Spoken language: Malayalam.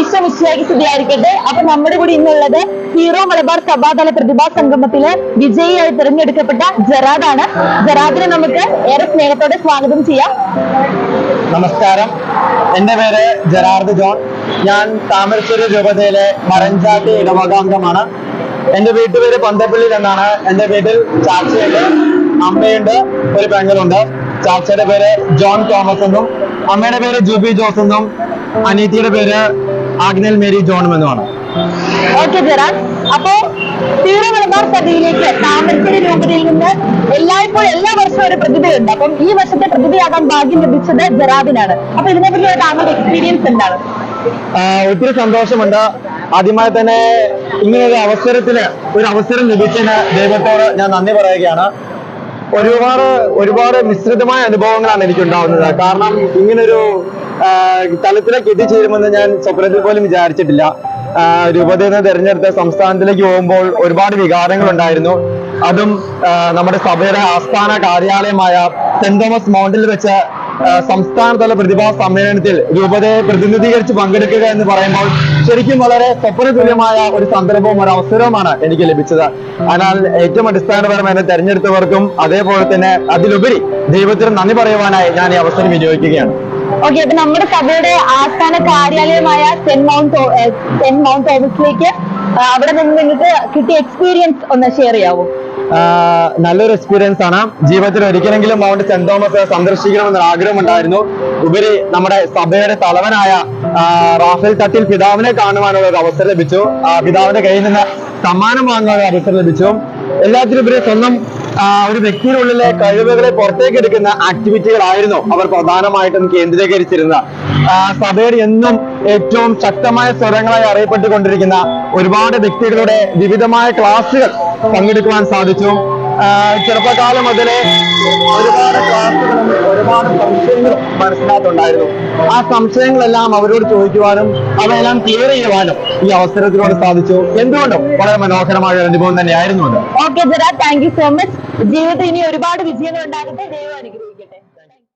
ഈശോ മിശിയാക്കി സ്ഥിതിയായിരിക്കട്ടെ അപ്പൊ നമ്മുടെ കൂടി ഇന്നുള്ളത് ഹീറോ മലബാർ സഭാതല പ്രതിഭാ സംഗമത്തിലെ വിജയിയായി തിരഞ്ഞെടുക്കപ്പെട്ട ജറാദാണ്. ജറാദിനെ നമുക്ക് ഏറെ സ്നേഹത്തോടെ സ്വാഗതം ചെയ്യാം. നമസ്കാരം. എന്റെ പേര് ജറാർദ് ജോൺ. ഞാൻ താമരശ്ശേരി രൂപതയിലെ മറഞ്ചാട്ടി ഇടവകാംഗമാണ്. എന്റെ വീട്ടുപേര് പന്തപ്പള്ളിയിൽ എന്നാണ്. എന്റെ വീട്ടിൽ ചാച്ചയുണ്ട് അമ്മയുണ്ട് ഒരു പെങ്ങളുണ്ട്. ചാച്ചയുടെ പേര് ജോൺ തോമസ് എന്നും അമ്മയുടെ പേര് ജൂബി ജോസ് എന്നും അനീത്തിയുടെ പേര് ആഗ്നൽ മേരി ജോൺ എന്നുമാണ്. ഓക്കെ അപ്പോ തീവ്ര മലബാർ സഭയിലേക്ക് താമരശ്ശേരി രൂപതയിൽ നിന്ന് എല്ലായ്പ്പോഴും എല്ലാ വർഷവും ഒരു പ്രതിഭയുണ്ട്. അപ്പം ഈ വർഷത്തെ പ്രതിഭയാകാൻ ഭാഗ്യം ലഭിച്ചത് ജറാദിനാണ് അപ്പൊ ഇതിനെപ്പറ്റി താങ്കളുടെ എക്സ്പീരിയൻസ് എന്താണ്? ഒത്തിരി സന്തോഷമുണ്ട്. ആദ്യമായി തന്നെ ഇങ്ങനെ ഒരു അവസരത്തിന് ഒരു അവസരം ലഭിച്ചതിന് ദൈവത്തോട് ഞാൻ നന്ദി പറയുകയാണ്. ഒരുപാട് ഒരുപാട് മിശ്രിതമായ അനുഭവങ്ങളാണ് എനിക്ക് ഉണ്ടാവുന്നത് കാരണം ഇങ്ങനൊരു തലത്തിലേക്ക് എത്തിച്ചേരുമെന്ന് ഞാൻ സ്വപ്നത്തിൽ പോലും വിചാരിച്ചിട്ടില്ല. രൂപതയിൽ നിന്ന് തെരഞ്ഞെടുത്ത സംസ്ഥാനത്തിലേക്ക് പോകുമ്പോൾ ഒരുപാട് വികാരങ്ങൾ ഉണ്ടായിരുന്നു അതും നമ്മുടെ സഭയുടെ ആസ്ഥാന കാര്യാലയമായ സെന്റ് തോമസ് മൗണ്ടിൽ വെച്ച് സംസ്ഥാനതല പ്രതിഭാ സമ്മേളനത്തിൽ രൂപതയെ പ്രതിനിധീകരിച്ച് പങ്കെടുക്കുക എന്ന് പറയുമ്പോൾ ശരിക്കും വളരെ സ്വപ്ന തുല്യമായ ഒരു സന്ദർഭവും ഒരു അവസരവുമാണ് എനിക്ക് ലഭിച്ചത്. അതിനാൽ ഏറ്റവും അടിസ്ഥാനപരമായി എന്നെ തെരഞ്ഞെടുത്തവർക്കും അതേപോലെ തന്നെ അതിലുപരി ദൈവത്തിന് നന്ദി പറയുവാനായി ഞാൻ ഈ അവസരം വിനിയോഗിക്കുകയാണ്. ഓക്കെ അപ്പൊ നമ്മുടെ സഭയുടെ ആസ്ഥാന കാര്യാലയമായ സെന്റ് മൗണ്ട് സെന്റ് മൗണ്ട് തോമസിലേക്ക് അവിടെ നിന്ന് നിങ്ങൾക്ക് കിട്ടിയ എക്സ്പീരിയൻസ് ഒന്ന് ഷെയർ ചെയ്യാവോ? നല്ലൊരു എക്സ്പീരിയൻസ് ആണ്. ജീവിതത്തിൽ ഒരിക്കലെങ്കിലും മൗണ്ട് സെന്റ് തോമസ് ആഗ്രഹം ആഗ്രഹമുണ്ടായിരുന്നു ഉപരി നമ്മുടെ സഭയുടെ തലവനായ റാഫേൽ തട്ടിൽ പിതാവിനെ കാണുവാനുള്ള ഒരു അവസരം ലഭിച്ചു. പിതാവിന്റെ കയ്യിൽ നിന്ന് സമ്മാനം വാങ്ങാനുള്ള അവസരം ലഭിച്ചു. എല്ലാത്തിനുപരി സ്വന്തം ഒരു വ്യക്തിയുടെ ഉള്ളിലെ കഴിവുകളെ പുറത്തേക്ക് എടുക്കുന്ന ആക്ടിവിറ്റികളായിരുന്നു അവർ പ്രധാനമായിട്ടും കേന്ദ്രീകരിച്ചിരുന്നത്. സഭയുടെ എന്നും ഏറ്റവും ശക്തമായ സ്വരങ്ങളായി അറിയപ്പെട്ടുകൊണ്ടിരിക്കുന്ന ഒരുപാട് വ്യക്തികളുടെ വിവിധമായ ക്ലാസുകൾ പങ്കെടുക്കുവാൻ സാധിച്ചു. ചെറുപ്പകാലം മുതലേ ഒരുപാട് ക്ലാസുകളും ഒരുപാട് സംശയങ്ങളും മനസ്സിനകത്തുണ്ടായിരുന്നു. ആ സംശയങ്ങളെല്ലാം അവരോട് ചോദിക്കുവാനും അവയെല്ലാം ക്ലിയർ ചെയ്യുവാനും ഈ അവസരത്തിലൂടെ സാധിച്ചു. എന്തുകൊണ്ടും വളരെ മനോഹരമായ ഒരു അനുഭവം തന്നെയായിരുന്നു okay thank you so much ജീവിതത്തിൽ ഇനി ഒരുപാട് വിജയങ്ങൾ ഉണ്ടാകട്ടെ ദൈവം